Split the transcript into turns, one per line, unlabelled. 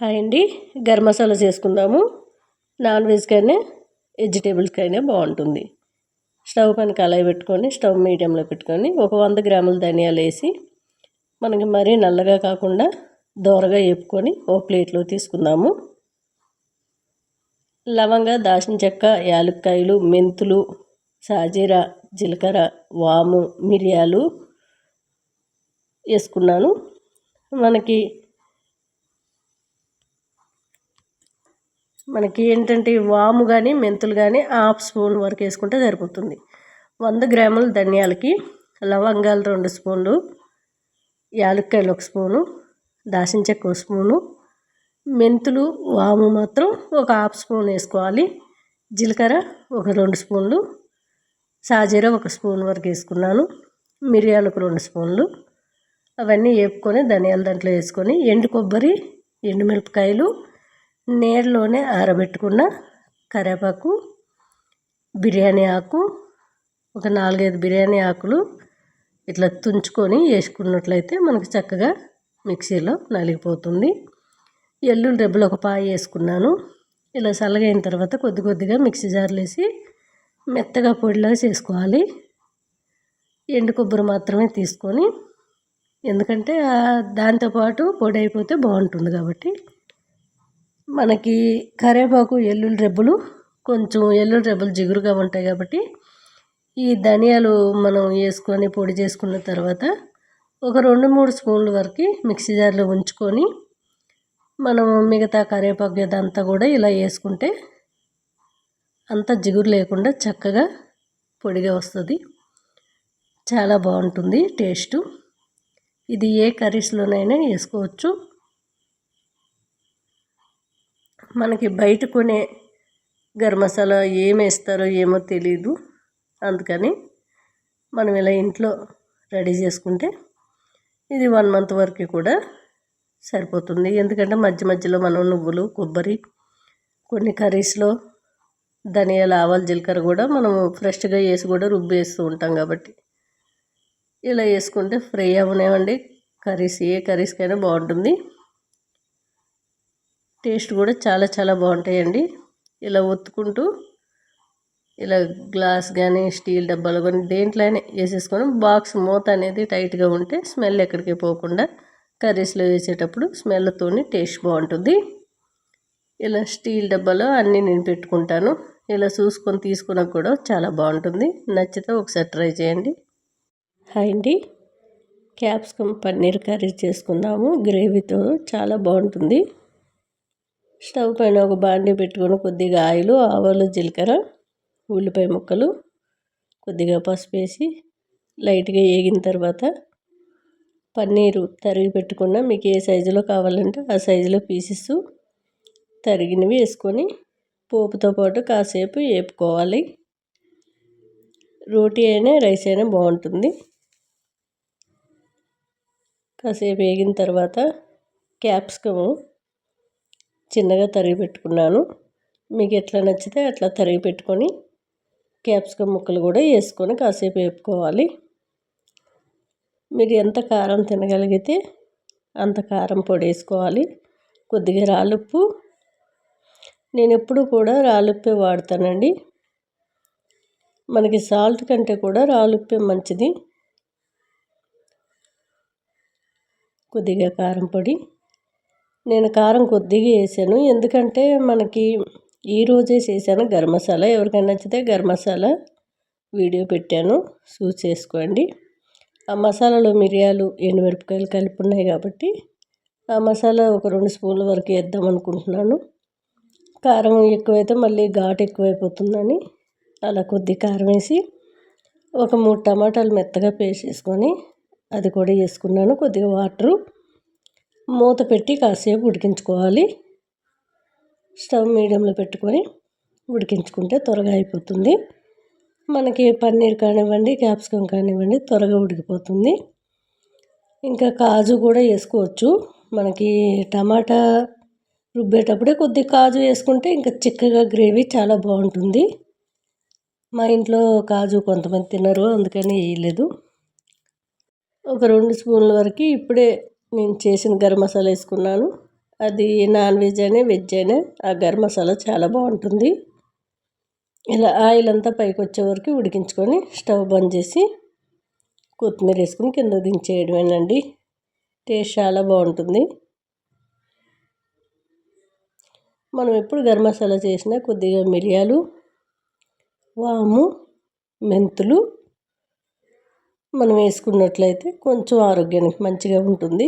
Hi అండి. గరం మసాలా చేసుకుందాము. Non వెజ్కైనా వెజిటేబుల్స్కైనా బాగుంటుంది. స్టవ్ పైన కళాయి పెట్టుకొని స్టవ్ మీడియంలో పెట్టుకొని ఒక వంద గ్రాముల ధనియాలు వేసి మనకి మరీ నల్లగా కాకుండా దోరగా వేపుకొని ఒక ప్లేట్లో తీసుకుందాము. లవంగ దాచిన చెక్క యాలక్కాయలు మెంతులు సాజీర జీలకర్ర వాము మిరియాలు వేసుకున్నాను. మనకి మనకి ఏంటంటే వాము కానీ మెంతులు కానీ హాఫ్ స్పూన్ వరకు వేసుకుంటే సరిపోతుంది. వంద గ్రాముల ధనియాలకి లవంగాలు రెండు స్పూన్లు యాలక్కాయలు ఒక స్పూను దాసిన చెక్క ఒక స్పూను మెంతులు వాము మాత్రం ఒక హాఫ్ స్పూన్ వేసుకోవాలి. జీలకర్ర ఒక రెండు స్పూన్లు సాజీర ఒక స్పూన్ వరకు వేసుకున్నాను మిరియాలు ఒక రెండు స్పూన్లు అవన్నీ వేపుకొని ధనియాల దాంట్లో వేసుకొని ఎండు కొబ్బరి ఎండుమిరపకాయలు నీళ్ళలోనే ఆరబెట్టుకున్న కరివేపాకు బిర్యానీ ఆకు ఒక నాలుగైదు బిర్యానీ ఆకులు ఇట్లా తుంచుకొని వేసుకున్నట్లయితే మనకు చక్కగా మిక్సీలో నలిగిపోతుంది. ఎల్లుండి రెబ్బలు ఒక పాయ వేసుకున్నాను. ఇలా చల్లగైన తర్వాత కొద్ది కొద్దిగా మిక్సీ జార్లు వేసి మెత్తగా పొడిలాగా చేసుకోవాలి. ఎండు కొబ్బరి మాత్రమే తీసుకొని ఎందుకంటే దాంతోపాటు పొడి అయిపోతే బాగుంటుంది కాబట్టి మనకి కరివేపాకు ఎల్లుల్లి రెబ్బలు కొంచెం ఎల్లుల్లి రెబ్బలు జిగురుగా ఉంటాయి కాబట్టి ఈ ధనియాలు మనం వేసుకొని పొడి చేసుకున్న తర్వాత ఒక రెండు మూడు స్పూన్ల వరకు మిక్సీ జార్లో ఉంచుకొని మనం మిగతా కరివేపాకు ఇదంతా కూడా ఇలా వేసుకుంటే అంత జిగురు లేకుండా చక్కగా పొడిగా వస్తుంది. చాలా బాగుంటుంది టేస్టు. ఇది ఏ కర్రీస్లోనైనా వేసుకోవచ్చు. మనకి బయట కొనే గరం మసాలా ఏం వేస్తారో ఏమో తెలియదు అందుకని మనం ఇలా ఇంట్లో రెడీ చేసుకుంటే ఇది వన్ మంత్ వరకు కూడా సరిపోతుంది. ఎందుకంటే మధ్య మధ్యలో మనం నువ్వులు కొబ్బరి కొన్ని కర్రీస్లో ధనియాల ఆవాలు జీలకర్ర కూడా మనం ఫ్రెష్గా వేసి కూడా రుబ్బేస్తూ ఉంటాం కాబట్టి. ఇలా వేసుకుంటే ఫ్రై అవనివ్వండి కర్రీస్ ఏ కర్రీస్కైనా బాగుంటుంది. టేస్ట్ కూడా చాలా చాలా బాగుంటాయండి. ఇలా ఒత్తుకుంటూ ఇలా గ్లాస్ కానీ స్టీల్ డబ్బాలు కానీ దేంట్లోనే వేసేసుకొని బాక్స్ మూత అనేది టైట్గా ఉంటే స్మెల్ ఎక్కడికి పోకుండా కర్రీస్లో వేసేటప్పుడు స్మెల్తో టేస్ట్ బాగుంటుంది. ఇలా స్టీల్ డబ్బాలో అన్నీ నేను పెట్టుకుంటాను. ఇలా చూసుకొని తీసుకున్నా కూడా చాలా బాగుంటుంది. నచ్చితే ఒకసారి ట్రై చేయండి. హాయ్ అండి. క్యాప్సికమ్ పన్నీర్ కర్రీ చేసుకుందాము. గ్రేవీతో చాలా బాగుంటుంది. స్టవ్ పైన ఒక బాండీ పెట్టుకొని కొద్దిగా ఆయిల్ ఆవాలు జీలకర్ర ఉల్లిపాయ ముక్కలు కొద్దిగా పసుపు వేసి లైట్గా వేగిన తర్వాత పన్నీరు తరిగి పెట్టుకున్న మీకు ఏ సైజులో కావాలంటే ఆ సైజులో పీసెస్ తరిగినవి వేసుకొని పోపుతో పాటు కాసేపు వేపుకోవాలి. రోటీ అయినా రైస్ అయినా బాగుంటుంది. కాసేపు వేగిన తర్వాత క్యాప్సికము చిన్నగా తరిగి పెట్టుకున్నాను. మీకు ఎట్లా నచ్చితే అట్లా తరిగి పెట్టుకొని క్యాప్సికమ్ ముక్కలు కూడా వేసుకొని కాసేపు వేపుకోవాలి. మీరు ఎంత కారం తినగలిగితే అంత కారం పొడి వేసుకోవాలి. కొద్దిగా రాలుప్పు నేను ఎప్పుడు కూడా రాలుప్పే వాడతానండి. మనకి సాల్ట్ కంటే కూడా రాలుప్పే మంచిది. కొద్దిగా కారం పొడి. నేను కారం కొద్దిగా వేసాను. ఎందుకంటే మనకి ఈరోజే చేశాను గరం మసాలా. ఎవరికైనా నచ్చితే గరం మసాలా వీడియో పెట్టాను. చూస్ చేసుకోండి. ఆ మసాలాలో మిరియాలు ఎండుమిరపకాయలు కలిపి ఉన్నాయి కాబట్టి ఆ మసాలా ఒక రెండు స్పూన్ల వరకు వేద్దాం అనుకుంటున్నాను. కారం ఎక్కువైతే మళ్ళీ ఘాటు ఎక్కువైపోతుందని అలా కొద్ది కారం వేసి ఒక మూడు టమాటాలు మెత్తగా పేస్ట్ చేసుకొని అది కూడా వేసుకున్నాను. కొద్దిగా వాటరు మూత పెట్టి కాసేపు ఉడికించుకోవాలి. స్టవ్ మీడియంలో పెట్టుకొని ఉడికించుకుంటే త్వరగా అయిపోతుంది. మనకి పన్నీర్ కానివ్వండి క్యాప్సికమ్ కానివ్వండి త్వరగా ఉడికిపోతుంది. ఇంకా కాజు కూడా వేసుకోవచ్చు. మనకి టమాటా రుబ్బేటప్పుడే కొద్ది కాజు వేసుకుంటే ఇంకా చిక్కగా గ్రేవీ చాలా బాగుంటుంది. మా ఇంట్లో కాజు కొంతమంది తినరు అందుకని వేయలేదు. ఒక రెండు స్పూన్ల వరకు ఇప్పుడే నేను చేసిన గరం మసాలా వేసుకున్నాను. అది నాన్ వెజ్ అయినా వెజ్ అయినా ఆ గరం మసాలా చాలా బాగుంటుంది. ఇలా ఆయిల్ అంతా పైకి వచ్చే వరకు ఉడికించుకొని స్టవ్ బంద్ చేసి కొత్తిమీర వేసుకుని కింద దించేయడమేనండి టేస్ట్ చాలా బాగుంటుంది. మనం ఎప్పుడు గరం మసాలా చేసినా కొద్దిగా మిరియాలు వాము మెంతులు మనం వేసుకున్నట్లయితే కొంచెం ఆరోగ్యానికి మంచిగా ఉంటుంది.